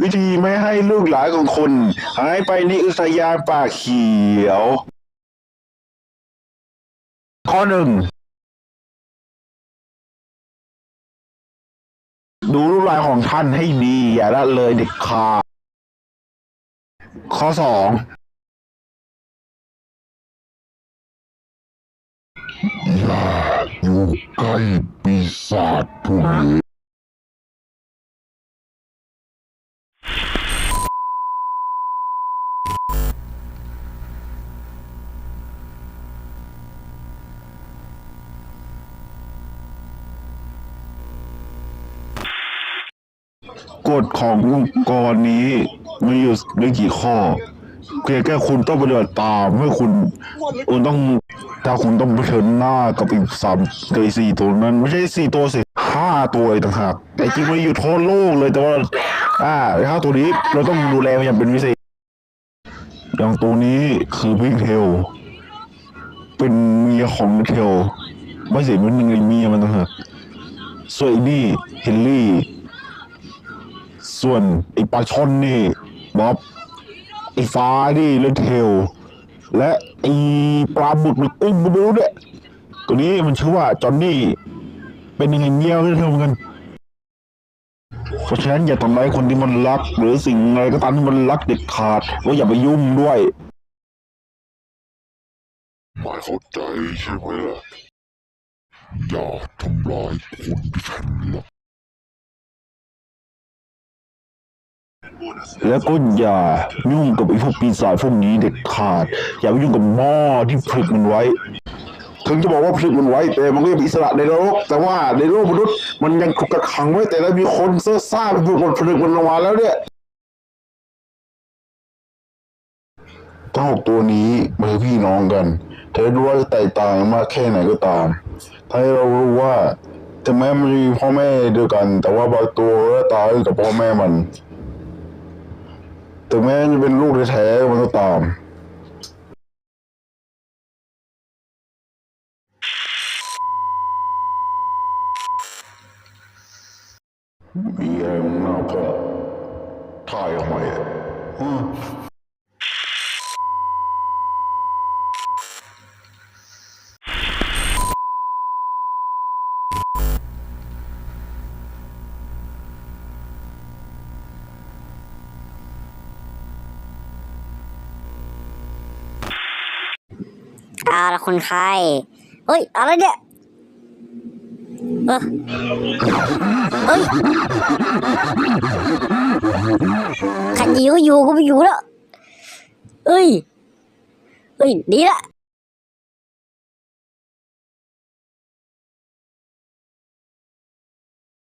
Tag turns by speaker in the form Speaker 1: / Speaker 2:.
Speaker 1: วิธีไม่ให้ลูกหลานของคุณหายไปในอุทยานป่าเขียว ข้อหนึ่งดูรูปลายของท่านให้ดี อย่าละเลยเด็ดขาดข้อสอง
Speaker 2: อย่าอยู่ใกล้ปีศาจพวกนี้
Speaker 1: กฎขององค์กรนี้มีอยู่ไม่กี่ข้อเพียงแค่คุณต้องปฏิบัติตามเมื่อคุณคุณต้องถ้าคุณต้องเผชิญหน้ากับอีกสามกับอีกสี่ตัวนั้น ไม่ใช่สี่ตัวสิห้าตัวอีกต่างหากแต่จริงมันอยู่ทั่วโลกเลยแต่ว่าอ่าห้าตัวนี้เราต้องดูแลมันอย่างเป็นพิเศษอย่างตัวนี้คือพิงเทลเป็นเมียของเทลไม่ใช่เป็นหนึ่งในเมียมันต่างหากส่วนอ้นี่เฮนรี่ ส่วนไอ้ปลาช่อนนี่บ๊อบไอ้ฟ้านี่เลนเทล และไอ้ปลาบุดหรือกุ้งไม่รู้เนี่ยตัวนี้มันชื่อว่าจอนนี่เป็นยังไงเงี้ยวเลนเทลเหมือนกันเพราะฉะนั้นอย่าทำร้ายคนที่มันรัก หรือสิ่งอะไรก็ตามที่มันรักเด็ดขาดว่าอย่าไปยุ่งด้วย
Speaker 2: ไม่เข้าใจใช่ไหมล่ะอย่าทำร้ายคนที่ฉันรัก
Speaker 1: แล้วก็อย่ายุ่งกับไอ้พวกปีศาจพวกนี้เด็ดขาด อย่าไปยุ่งกับหม้อที่ผลิตมันไว้ ถึงจะบอกว่าผลิตมันไว้แต่มันก็ยังอิสระในโลก แต่ว่าในโลกมนุษย์มันยังถูกกักขังไว้แต่แล้วมีคนเสื้อซ่าไปบุกมันผลิตมันออกมาแล้วเนี่ยทั้งหกตัวนี้มันคือพี่น้องกันถึงรู้ว่าจะแตกต่างมากแค่ไหนก็ตามถ้าเรารู้ว่าถึงแม้มันมีพ่อแม่เดียวกัน แต่ว่าบางตัวก็ตายกับพ่อแม่มัน ถึงแม้จะเป็นลูกแท้ๆมันก็ตาม มีอะไรมึงน่าพอถ่ายออกมาอะ
Speaker 3: เอาละคนไข้เฮ้ยอะไรเนี่ยเออเฮ้ยขันยิวอยู่ก็ไม่อยู่แล้วเฮ้ยเฮ้ยดีละ